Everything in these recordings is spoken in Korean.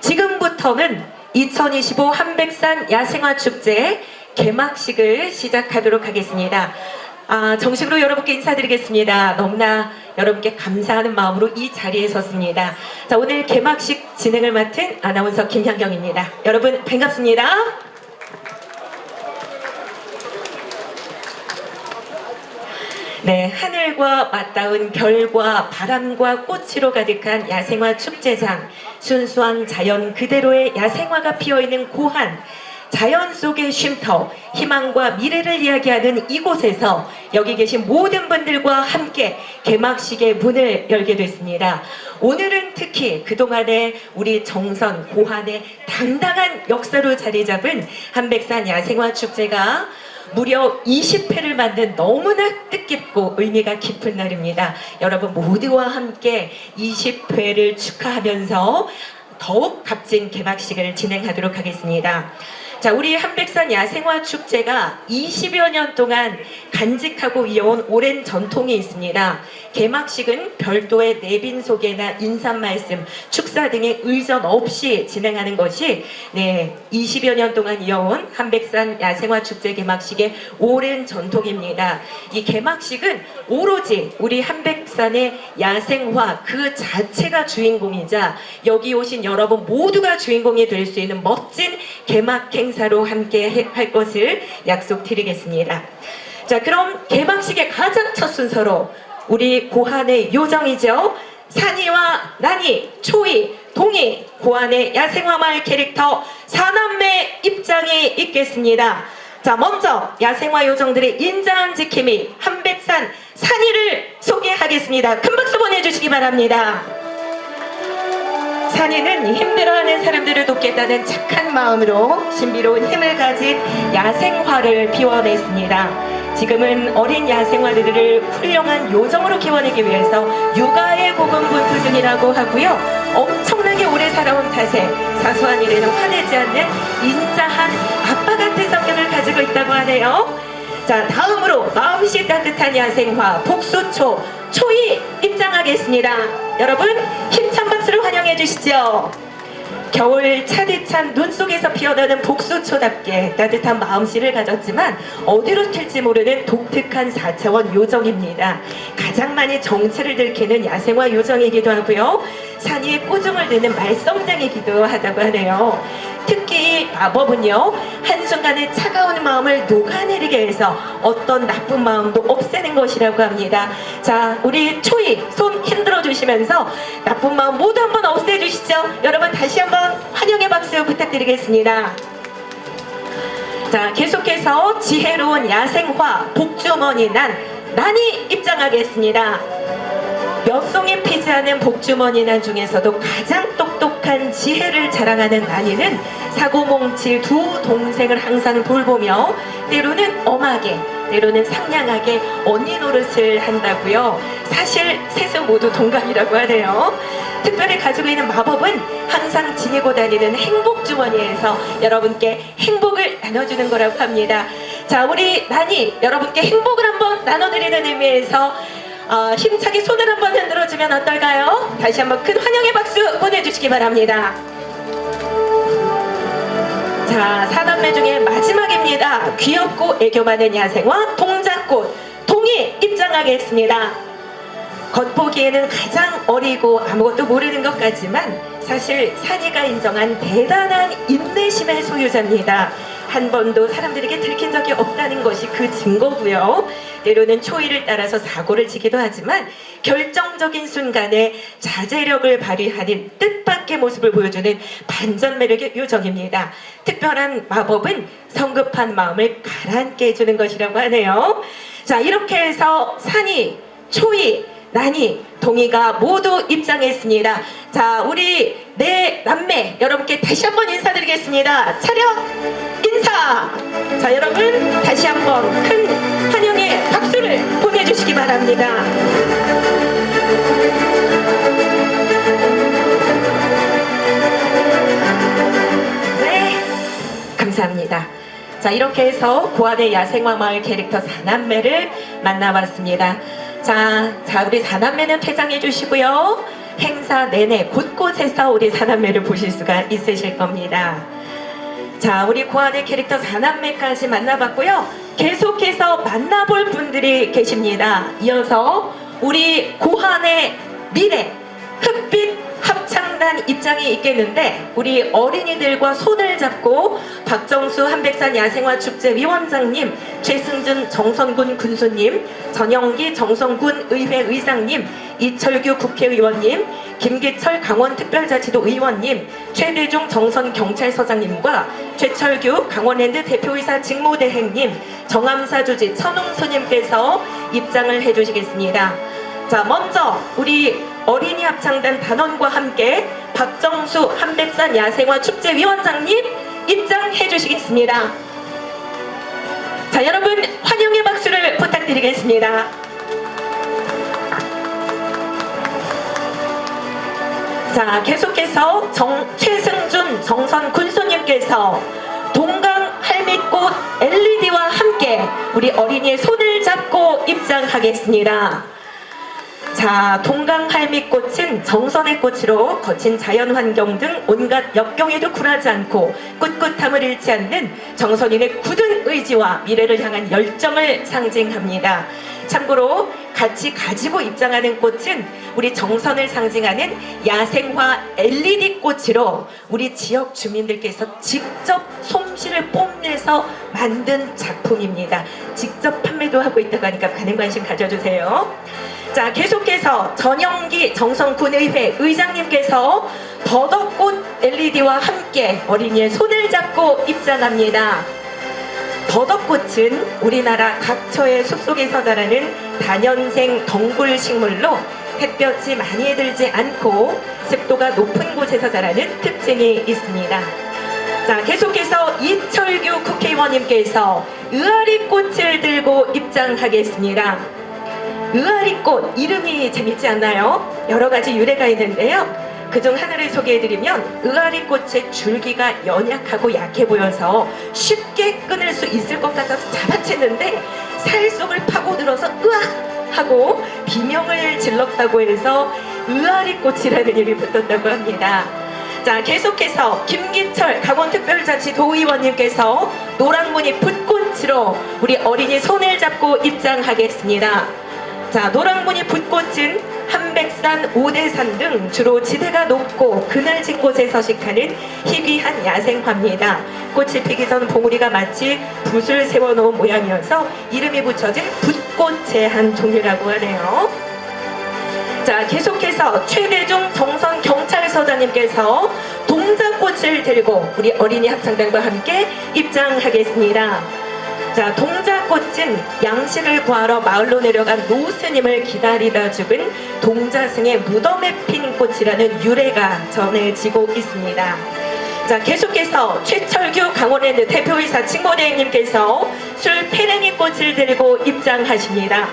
지금부터는 2025 한백산 야생화 축제 개막식을 시작하도록 하겠습니다. 아, 정식으로 여러분께 인사드리겠습니다. 너무나 여러분께 감사하는 마음으로 이 자리에 섰습니다. 자, 오늘 개막식 진행을 맡은 아나운서 김현경입니다. 여러분 반갑습니다. 네, 하늘과 맞닿은 별과 바람과 꽃으로 가득한 야생화 축제장, 순수한 자연 그대로의 야생화가 피어있는 고한, 자연 속의 쉼터, 희망과 미래를 이야기하는 이곳에서 여기 계신 모든 분들과 함께 개막식의 문을 열게 됐습니다. 오늘은 특히 그동안에 우리 정선, 고한의 당당한 역사로 자리 잡은 한백산 야생화 축제가 무려 20회를 만든 너무나 뜻깊고 의미가 깊은 날입니다. 여러분 모두와 함께 20회를 축하하면서 더욱 값진 개막식을 진행하도록 하겠습니다. 자, 우리 한백산 야생화 축제가 20여 년 동안 간직하고 이어온 오랜 전통이 있습니다. 개막식은 별도의 내빈 소개나 인사 말씀, 축사 등의 의전 없이 진행하는 것이 네, 20여 년 동안 이어온 한백산 야생화 축제 개막식의 오랜 전통입니다. 이 개막식은 오로지 우리 한백산의 야생화 그 자체가 주인공이자 여기 오신 여러분 모두가 주인공이 될 수 있는 멋진 개막 행사 로 함께 해- 할 것을 약속드리겠습니다. 자, 그럼 개막식의 가장 첫 순서로 우리 고한의 요정이죠. 산이와 난이, 초이, 동이, 고한의 야생화 마을 캐릭터 사남매 입장이 있겠습니다. 자, 먼저 야생화 요정들의 인자한 지킴이 한백산 산이를 소개하겠습니다. 큰 박수 보내주시기 바랍니다. 산이는 힘들어하는 사람들을 돕겠다는 착한 마음으로 신비로운 힘을 가진 야생화를 피워냈습니다. 지금은 어린 야생화들을 훌륭한 요정으로 키워내기 위해서 육아의 고군분투 중이라고 하고요. 엄청나게 오래 살아온 탓에 사소한 일에는 화내지 않는 인자한 아빠 같은 성격을 가지고 있다고 하네요. 자, 다음으로 마음씨 따뜻한 야생화 복수초 초이 입장하겠습니다. 여러분 힘찬 환영해 주시죠. 겨울 차디찬 눈 속에서 피어나는 복수초답게 따뜻한 마음씨를 가졌지만 어디로 튈지 모르는 독특한 4차원 요정입니다. 가장 많이 정체를 들키는 야생화 요정이기도 하고요. 산 위에 꼬중을 드는 말썽장이기도 하다고 하네요. 마법은요 한순간에 차가운 마음을 녹아내리게 해서 어떤 나쁜 마음도 없애는 것이라고 합니다. 자 우리 초이 손 흔들어 주시면서 나쁜 마음 모두 한번 없애 주시죠. 여러분 다시 한번 환영의 박수 부탁드리겠습니다. 자 계속해서 지혜로운 야생화 복주머니 난 난이 입장하겠습니다. 몇 송이 피지 않은 복주머니 난 중에서도 가장 똑똑 한 지혜를 자랑하는 난이는 사고뭉칠 두 동생을 항상 돌보며 때로는 엄하게 때로는 상냥하게 언니 노릇을 한다고요. 사실 셋은 모두 동갑이라고 하네요. 특별히 가지고 있는 마법은 항상 지니고 다니는 행복 주머니에서 여러분께 행복을 나눠주는 거라고 합니다. 자, 우리 난이 여러분께 행복을 한번 나눠드리는 의미에서 어, 힘차게 손을 한번 흔들어주면 어떨까요? 다시 한번 큰 환영의 박수 보내주시기 바랍니다. 자, 사남매 중에 마지막입니다. 귀엽고 애교 많은 야생화 동작꽃 동이 입장하겠습니다. 겉보기에는 가장 어리고 아무것도 모르는 것 같지만 사실 산이가 인정한 대단한 인내심의 소유자입니다. 한 번도 사람들에게 들킨 적이 없다는 것이 그 증거고요. 때로는 초이를 따라서 사고를 치기도 하지만 결정적인 순간에 자제력을 발휘하는 뜻밖의 모습을 보여주는 반전 매력의 요정입니다. 특별한 마법은 성급한 마음을 가라앉게 해주는 것이라고 하네요. 자, 이렇게 해서 산이, 초이, 난이, 동이가 모두 입장했습니다. 자, 우리 네 남매 여러분께 다시 한번 인사드리겠습니다. 차렷 인사. 자, 여러분 다시 한번 큰 환영의 박수를 보내주시기 바랍니다. 네, 감사합니다. 자, 이렇게 해서 고아대 야생화 마을 캐릭터 사남매를 만나봤습니다. 자, 자, 우리 사남매는 퇴장해 주시고요. 행사 내내 곳곳에서 우리 사남매를 보실 수가 있으실 겁니다. 자, 우리 고안의 캐릭터 사남매까지 만나봤고요. 계속해서 만나볼 분들이 계십니다. 이어서 우리 고한의 미래 흑빛 합창 단 입장이 있겠는데 우리 어린이들과 손을 잡고 박정수 한백산 야생화 축제 위원장님, 최승준 정선군 군수님, 전영기 정선군 의회 의장님, 이철규 국회의원님, 김기철 강원특별자치도 의원님, 최대중 정선 경찰서장님과 최철규 강원랜드 대표이사 직무대행님, 정암사 주지 천웅수님께서 입장을 해주시겠습니다. 자, 먼저 우리 어린이 합창단 단원과 함께 박정수 한백산 야생화 축제 위원장님 입장해 주시겠습니다. 자, 여러분 환영의 박수를 부탁드리겠습니다. 자, 계속해서 정, 최승준 정선 군수님께서 동강 할미꽃 LED와 함께 우리 어린이의 손을 잡고 입장하겠습니다. 자, 동강 할미꽃은 정선의 꽃으로 거친 자연 환경 등 온갖 역경에도 굴하지 않고 꿋꿋함을 잃지 않는 정선인의 굳은 의지와 미래를 향한 열정을 상징합니다. 참고로 같이 가지고 입장하는 꽃은 우리 정선을 상징하는 야생화 LED 꽃으로 우리 지역 주민들께서 직접 솜씨를 뽐내서 만든 작품입니다. 직접 판매도 하고 있다고 하니까 많은 관심 가져주세요. 자, 계속해서 전영기 정성군의회 의장님께서 더덕꽃 LED와 함께 어린이의 손을 잡고 입장합니다. 더덕꽃은 우리나라 각처의 숲속에서 자라는 다년생 덩굴 식물로 햇볕이 많이 들지 않고 습도가 높은 곳에서 자라는 특징이 있습니다. 자, 계속해서 이철규 국회의원님께서 의아리 꽃을 들고 입장하겠습니다. 의아리꽃 이름이 재밌지 않나요? 여러 가지 유래가 있는데요. 그중 하나를 소개해드리면 의아리꽃의 줄기가 연약하고 약해 보여서 쉽게 끊을 수 있을 것 같아서 잡아챘는데 살 속을 파고들어서 으아 하고 비명을 질렀다고 해서 의아리꽃이라는 이름이 붙었다고 합니다. 자 계속해서 김기철 강원특별자치 도의원님께서 노랑무늬 붓꽃으로 우리 어린이 손을 잡고 입장하겠습니다. 자, 노랑무늬 붓꽃은 한백산, 오대산 등 주로 지대가 높고 그늘진 곳에 서식하는 희귀한 야생화입니다. 꽃이 피기 전 봉우리가 마치 붓을 세워놓은 모양이어서 이름이 붙여진 붓꽃의 한 종류라고 하네요. 자, 계속해서 최대중 정선 경찰서장님께서 동작꽃을 들고 우리 어린이 합창단과 함께 입장하겠습니다. 자, 동자꽃은 양식을 구하러 마을로 내려간 노스님을 기다리다 죽은 동자승의 무덤에 핀 꽃이라는 유래가 전해지고 있습니다. 자, 계속해서 최철규 강원랜드 대표이사 칭모대행님께서 술 페랭이 꽃을 들고 입장하십니다.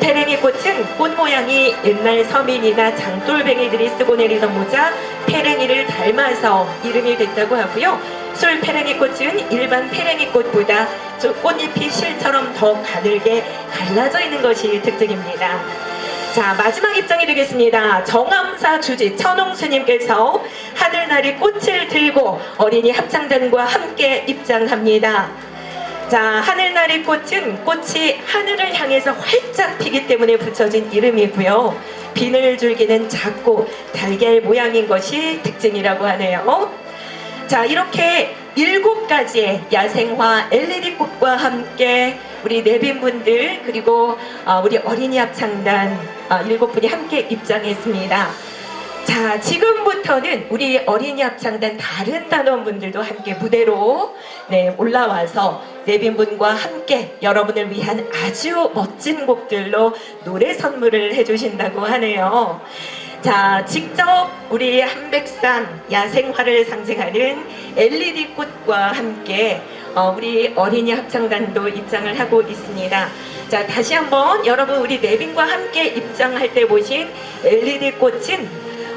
페랭이 꽃은 꽃 모양이 옛날 서민이나 장돌뱅이들이 쓰고 내리던 모자 페랭이를 닮아서 이름이 됐다고 하고요. 술 페랭이 꽃은 일반 페랭이 꽃보다 좀 꽃잎이 실처럼 더 가늘게 갈라져 있는 것이 특징입니다. 자 마지막 입장이 되겠습니다. 정암사 주지 천홍스님께서 하늘나리 꽃을 들고 어린이 합창단과 함께 입장합니다. 자, 하늘나리 꽃은 꽃이 하늘을 향해서 활짝 피기 때문에 붙여진 이름이고요. 비늘 줄기는 작고 달걀 모양인 것이 특징이라고 하네요. 자, 이렇게 일곱 가지의 야생화 LED 꽃과 함께 우리 내빈 분들 그리고 어, 우리 어린이 합창단 어, 일곱 분이 함께 입장했습니다. 자, 지금부터는 우리 어린이 합창단 다른 단원분들도 함께 무대로 네, 올라와서 내빈 분과 함께 여러분을 위한 아주 멋진 곡들로 노래 선물을 해주신다고 하네요. 자, 직접 우리 한백산 야생화를 상징하는 LED 꽃과 함께 어, 우리 어린이 합창단도 입장을 하고 있습니다. 자, 다시 한번 여러분 우리 내빈과 함께 입장할 때 보신 LED 꽃은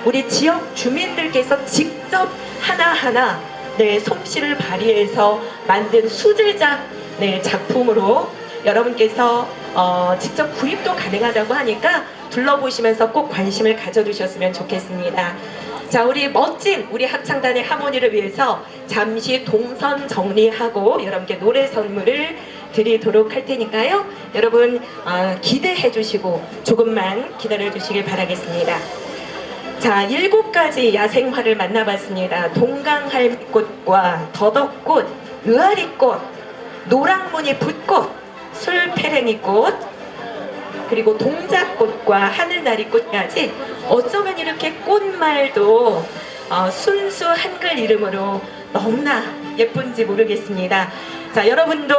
우리 지역 주민들께서 직접 하나하나 네, 솜씨를 발휘해서 만든 수제작 네, 작품으로 여러분께서 어, 직접 구입도 가능하다고 하니까 둘러보시면서 꼭 관심을 가져주셨으면 좋겠습니다. 자, 우리 멋진 우리 합창단의 하모니를 위해서 잠시 동선 정리하고 여러분께 노래 선물을 드리도록 할 테니까요. 여러분 아, 기대해 주시고 조금만 기다려 주시길 바라겠습니다. 자, 일곱 가지 야생화를 만나봤습니다. 동강할꽃과 더덕꽃, 의아리꽃, 노랑무늬 붓꽃, 술페랭이꽃, 그리고 동작꽃과 하늘나리꽃까지 어쩌면 이렇게 꽃말도 어, 순수 한글 이름으로 너무나 예쁜지 모르겠습니다. 자, 여러분도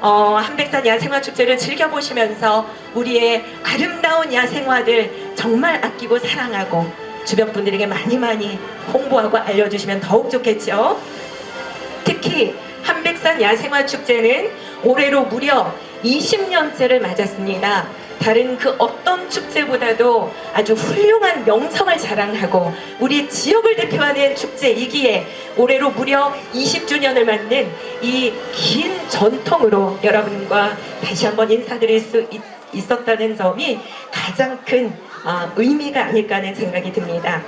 어, 한백산 야생화 축제를 즐겨보시면서 우리의 아름다운 야생화들 정말 아끼고 사랑하고 주변 분들에게 많이 많이 홍보하고 알려주시면 더욱 좋겠죠. 특히 한백산 야생화 축제는 올해로 무려 20년째를 맞았습니다. 다른 그 어떤 축제보다도 아주 훌륭한 명성을 자랑하고 우리 지역을 대표하는 축제이기에 올해로 무려 20주년을 맞는 이 긴 전통으로 여러분과 다시 한번 인사드릴 수 있, 있었다는 점이 가장 큰 아, 의미가 아닐까 하는 생각이 듭니다.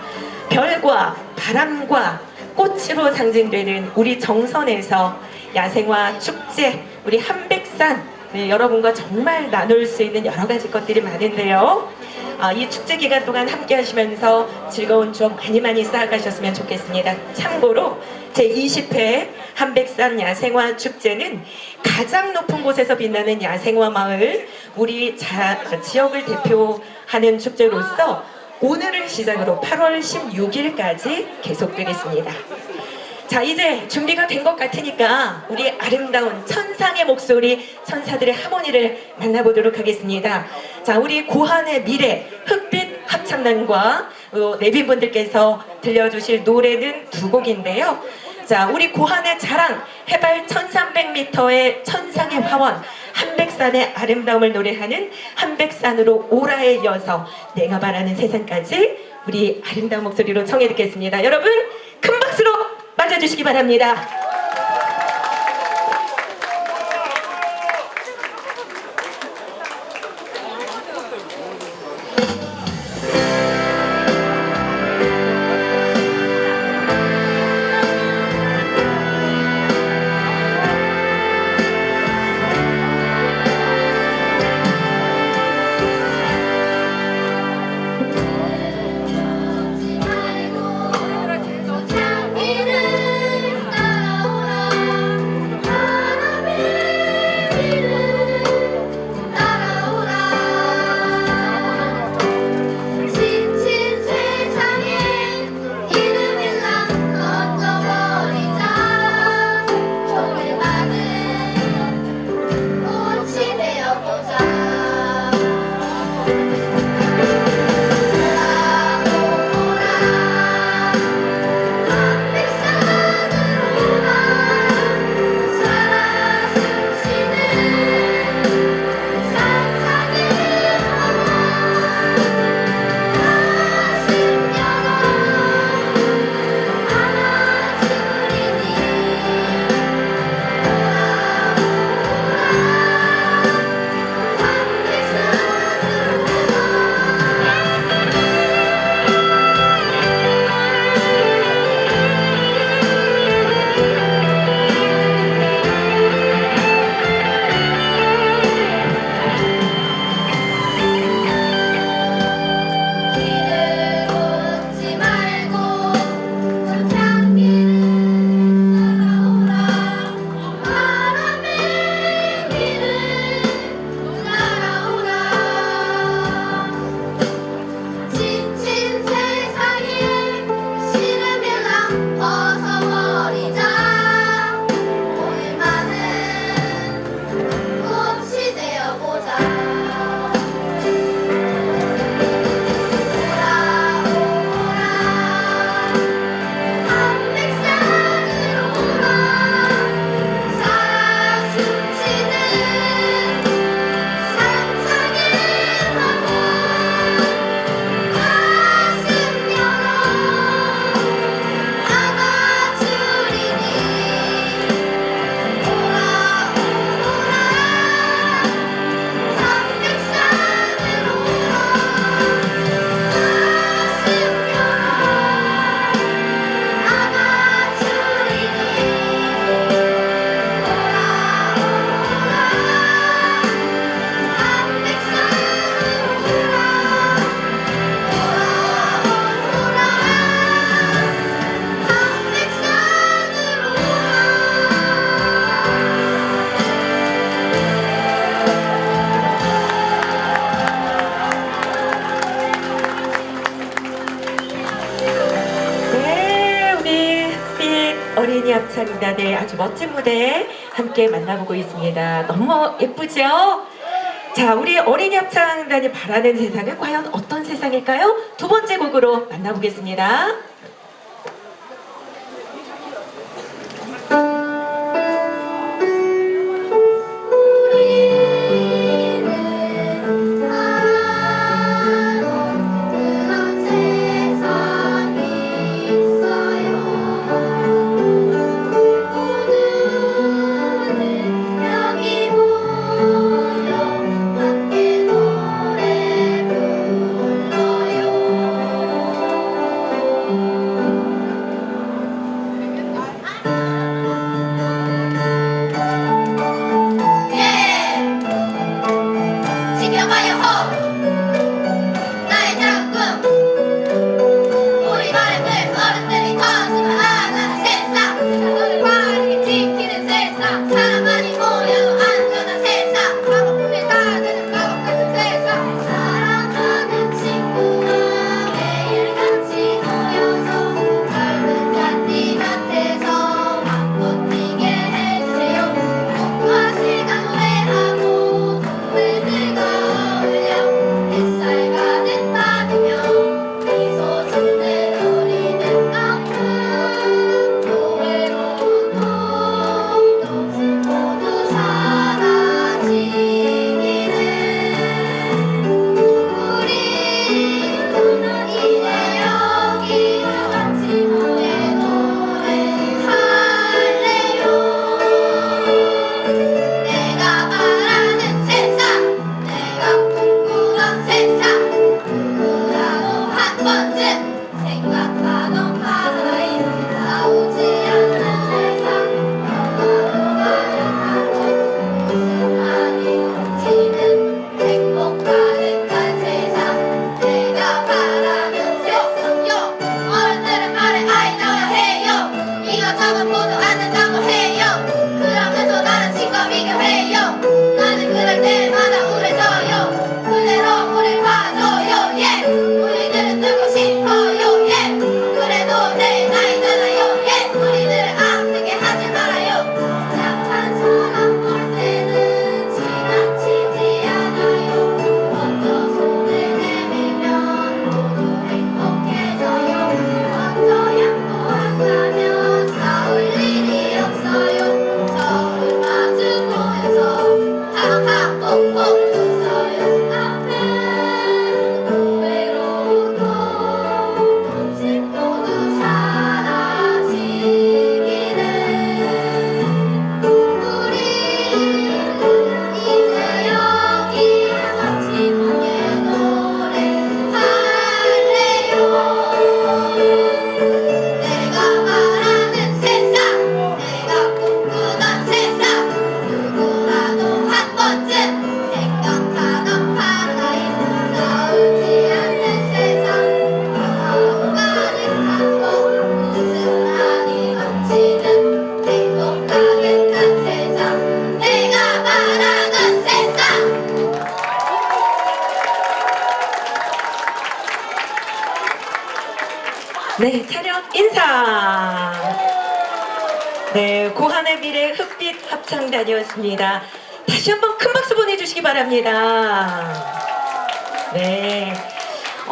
별과 바람과 꽃으로 상징되는 우리 정선에서 야생화 축제, 우리 한백산 네, 여러분과 정말 나눌 수 있는 여러 가지 것들이 많은데요. 아, 이 축제 기간 동안 함께 하시면서 즐거운 추억 많이 많이 쌓아가셨으면 좋겠습니다. 참고로 제20회 한백산 야생화 축제는 가장 높은 곳에서 빛나는 야생화 마을, 우리 자, 지역을 대표하는 축제로서 오늘을 시작으로 8월 16일까지 계속되겠습니다. 자 이제 준비가 된 것 같으니까 우리 아름다운 천상의 목소리 천사들의 하모니를 만나보도록 하겠습니다. 자 우리 고한의 미래 흑빛 합창단과 어, 내빈분들께서 들려주실 노래는 두 곡인데요. 자 우리 고한의 자랑 해발 1300m의 천상의 화원 한백산의 아름다움을 노래하는 한백산으로 오라에 이어서 내가 바라는 세상까지 우리 아름다운 목소리로 청해 듣겠습니다. 여러분 큰 박수로 맞아주시기 바랍니다. 멋진 무대 함께 만나보고 있습니다. 너무 예쁘죠? 자, 우리 어린이 합창단이 바라는 세상은 과연 어떤 세상일까요? 두 번째 곡으로 만나보겠습니다.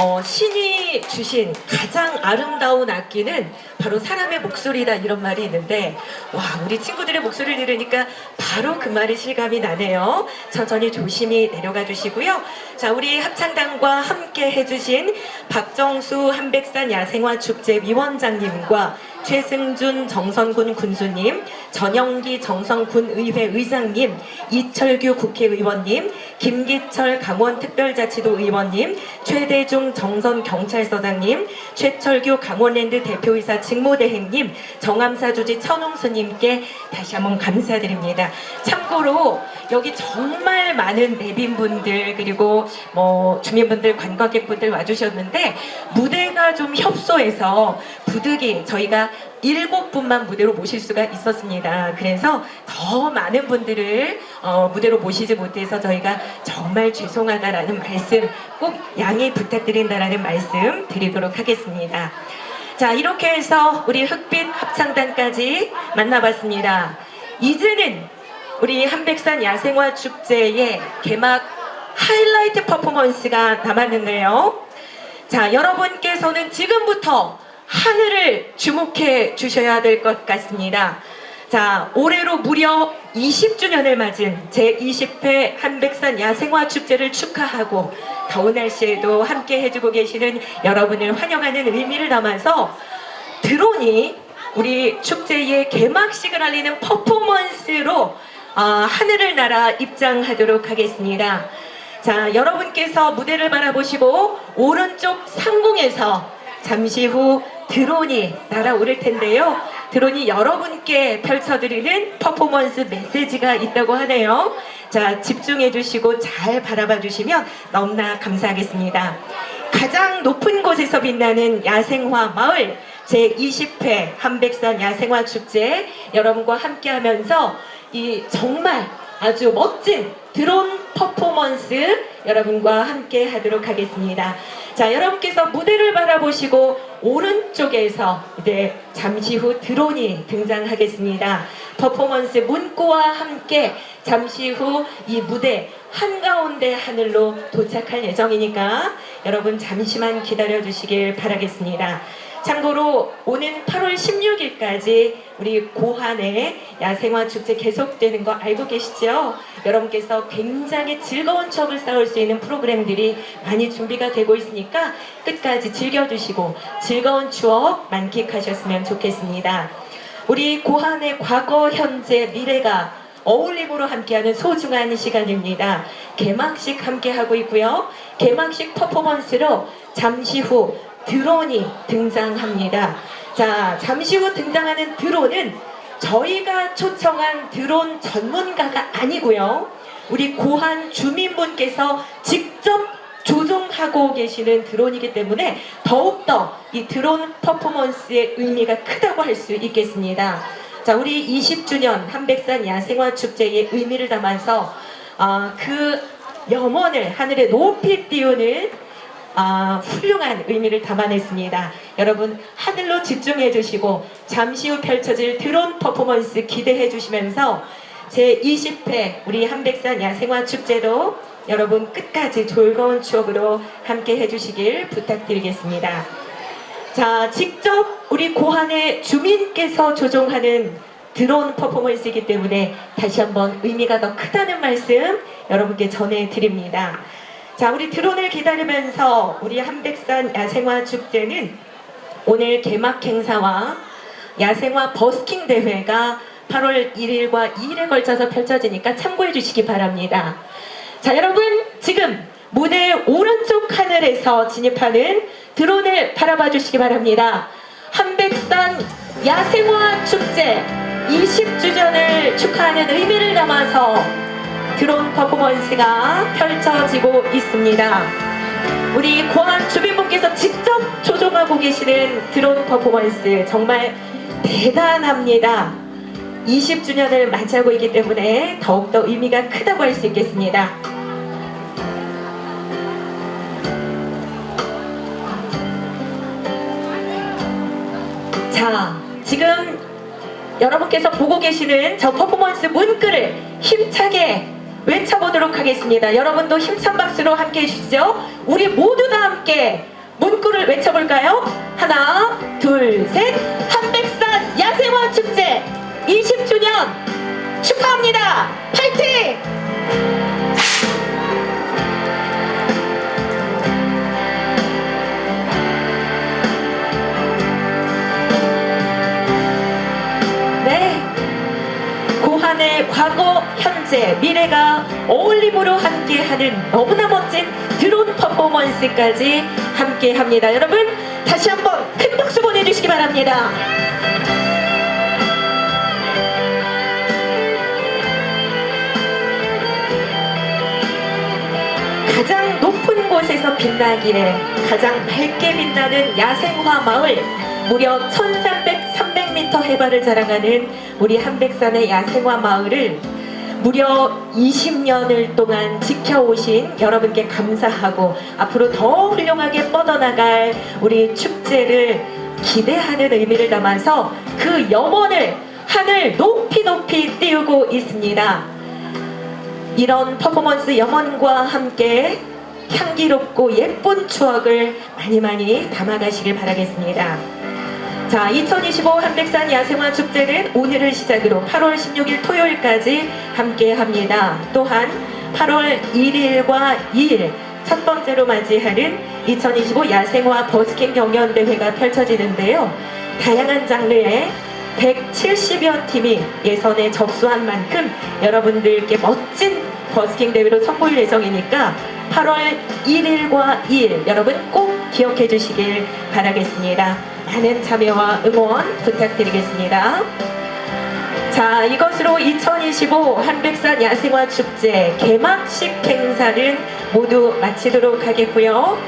어, 신이 주신 가장 아름다운 악기는 바로 사람의 목소리다 이런 말이 있는데 와 우리 친구들의 목소리를 들으니까 바로 그 말이 실감이 나네요. 천천히 조심히 내려가 주시고요. 자 우리 합창단과 함께 해주신 박정수 한백산 야생화 축제 위원장님과 최승준 정선군 군수님, 전영기 정선군의회 의장님, 이철규 국회의원님, 김기철 강원특별자치도 의원님, 최대중 정선경찰서장님, 최철규 강원랜드 대표이사 직무대행님, 정암사 조지 천홍수님께 다시 한번 감사드립니다. 참고로 여기 정말 많은 내빈분들 그리고 뭐 주민분들 관광객분들 와주셨는데 무대가 좀 협소해서 부득이 저희가 일곱 분만 무대로 모실 수가 있었습니다. 그래서 더 많은 분들을 어, 무대로 모시지 못해서 저희가 정말 죄송하다라는 말씀 꼭 양해 부탁드린다라는 말씀 드리도록 하겠습니다. 자, 이렇게 해서 우리 흑빛 합창단까지 만나봤습니다. 이제는 우리 한백산 야생화 축제의 개막 하이라이트 퍼포먼스가 남았는데요. 자, 여러분께서는 지금부터 하늘을 주목해 주셔야 될 것 같습니다. 자, 올해로 무려 20주년을 맞은 제20회 한백산 야생화 축제를 축하하고 더운 날씨에도 함께 해주고 계시는 여러분을 환영하는 의미를 담아서 드론이 우리 축제의 개막식을 알리는 퍼포먼스로 아, 하늘을 날아 입장하도록 하겠습니다. 자, 여러분께서 무대를 바라보시고 오른쪽 상공에서 잠시 후 드론이 날아오를 텐데요. 드론이 여러분께 펼쳐드리는 퍼포먼스 메시지가 있다고 하네요. 자, 집중해 주시고 잘 바라봐 주시면 너무나 감사하겠습니다. 가장 높은 곳에서 빛나는 야생화 마을 제20회 한백산 야생화 축제 여러분과 함께 하면서 이 정말 아주 멋진 드론 퍼포먼스 여러분과 함께 하도록 하겠습니다. 자, 여러분께서 무대를 바라보시고 오른쪽에서 이제 잠시 후 드론이 등장하겠습니다. 퍼포먼스 문구와 함께 잠시 후 이 무대 한가운데 하늘로 도착할 예정이니까 여러분 잠시만 기다려 주시길 바라겠습니다. 참고로 오는 8월 16일까지 우리 고한의 야생화 축제 계속되는 거 알고 계시죠? 여러분께서 굉장히 즐거운 추억을 쌓을 수 있는 프로그램들이 많이 준비가 되고 있으니까 끝까지 즐겨주시고 즐거운 추억 만끽하셨으면 좋겠습니다. 우리 고한의 과거, 현재, 미래가 어울림으로 함께하는 소중한 시간입니다. 개막식 함께하고 있고요. 개막식 퍼포먼스로 잠시 후 드론이 등장합니다. 자, 잠시 후 등장하는 드론은 저희가 초청한 드론 전문가가 아니고요. 우리 고한 주민분께서 직접 조종하고 계시는 드론이기 때문에 더욱더 이 드론 퍼포먼스의 의미가 크다고 할 수 있겠습니다. 자, 우리 20주년 한백산 야생화 축제의 의미를 담아서 아, 그 염원을 하늘에 높이 띄우는 아, 훌륭한 의미를 담아냈습니다. 여러분 하늘로 집중해 주시고 잠시 후 펼쳐질 드론 퍼포먼스 기대해 주시면서 제 20회 우리 한백산 야생화 축제도 여러분 끝까지 즐거운 추억으로 함께 해주시길 부탁드리겠습니다. 자, 직접 우리 고한의 주민께서 조종하는 드론 퍼포먼스이기 때문에 다시 한번 의미가 더 크다는 말씀 여러분께 전해드립니다. 자, 우리 드론을 기다리면서 우리 한백산 야생화 축제는 오늘 개막 행사와 야생화 버스킹 대회가 8월 1일과 2일에 걸쳐서 펼쳐지니까 참고해 주시기 바랍니다. 자, 여러분, 지금 무대 오른쪽 하늘에서 진입하는 드론을 바라봐 주시기 바랍니다. 한백산 야생화 축제 20주년을 축하하는 의미를 담아서 드론 퍼포먼스가 펼쳐지고 있습니다. 우리 고한 주민분께서 직접 조종하고 계시는 드론 퍼포먼스 정말 대단합니다. 20주년을 맞이하고 있기 때문에 더욱더 의미가 크다고 할 수 있겠습니다. 자, 지금 여러분께서 보고 계시는 저 퍼포먼스 문구를 힘차게 외쳐보도록 하겠습니다. 여러분도 힘찬 박수로 함께 해주시죠. 우리 모두 다 함께 문구를 외쳐볼까요? 하나, 둘, 셋. 한백산 야생화 축제 20주년 축하합니다. 파이팅! 고한의 과거, 현재, 미래가 어울림으로 함께하는 너무나 멋진 드론 퍼포먼스까지 함께합니다. 여러분 다시 한번 큰 박수 보내주시기 바랍니다. 가장 높은 곳에서 빛나기에 가장 밝게 빛나는 야생화 마을 무려 1300, 300m 해발을 자랑하는 우리 한백산의 야생화 마을을 무려 20년을 동안 지켜오신 여러분께 감사하고 앞으로 더 훌륭하게 뻗어나갈 우리 축제를 기대하는 의미를 담아서 그 염원을 하늘 높이 높이 띄우고 있습니다. 이런 퍼포먼스 염원과 함께 향기롭고 예쁜 추억을 많이 많이 담아가시길 바라겠습니다. 자, 2025 한백산 야생화 축제는 오늘을 시작으로 8월 16일 토요일까지 함께 합니다. 또한 8월 1일과 2일 첫 번째로 맞이하는 2025 야생화 버스킹 경연대회가 펼쳐지는데요. 다양한 장르의 170여 팀이 예선에 접수한 만큼 여러분들께 멋진 버스킹 대회로 선보일 예정이니까 8월 1일과 2일 여러분 꼭 기억해 주시길 바라겠습니다. 많은 참여와 응원 부탁드리겠습니다. 자, 이것으로 2025 한백산 야생화 축제 개막식 행사는 모두 마치도록 하겠고요.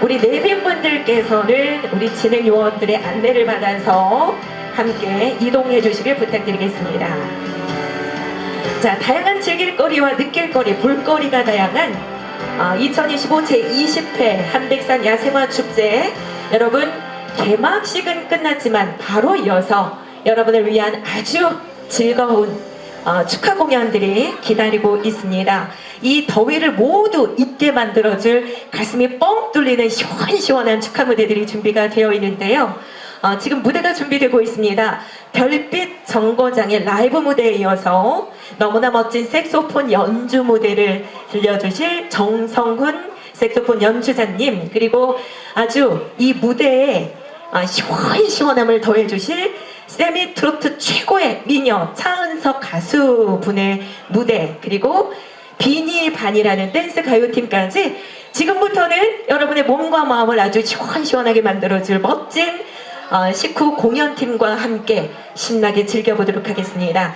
우리 내빈분들께서는 우리 진행 요원들의 안내를 받아서 함께 이동해 주시길 부탁드리겠습니다. 자, 다양한 즐길거리와 느낄거리, 볼거리가 다양한 아, 2025 제20회 한백산 야생화 축제 여러분 개막식은 끝났지만 바로 이어서 여러분을 위한 아주 즐거운 어, 축하 공연들이 기다리고 있습니다. 이 더위를 모두 잊게 만들어줄 가슴이 뻥 뚫리는 시원시원한 축하 무대들이 준비가 되어 있는데요. 어, 지금 무대가 준비되고 있습니다. 별빛 정거장의 라이브 무대에 이어서 너무나 멋진 색소폰 연주 무대를 들려주실 정성훈 색소폰 연주자님 그리고 아주 이 무대에 아, 시원시원함을 더해주실 세미 트로트 최고의 미녀 차은석 가수분의 무대 그리고 비니반이라는 댄스 가요팀까지 지금부터는 여러분의 몸과 마음을 아주 시원시원하게 만들어줄 멋진 어, 식후 공연팀과 함께 신나게 즐겨보도록 하겠습니다.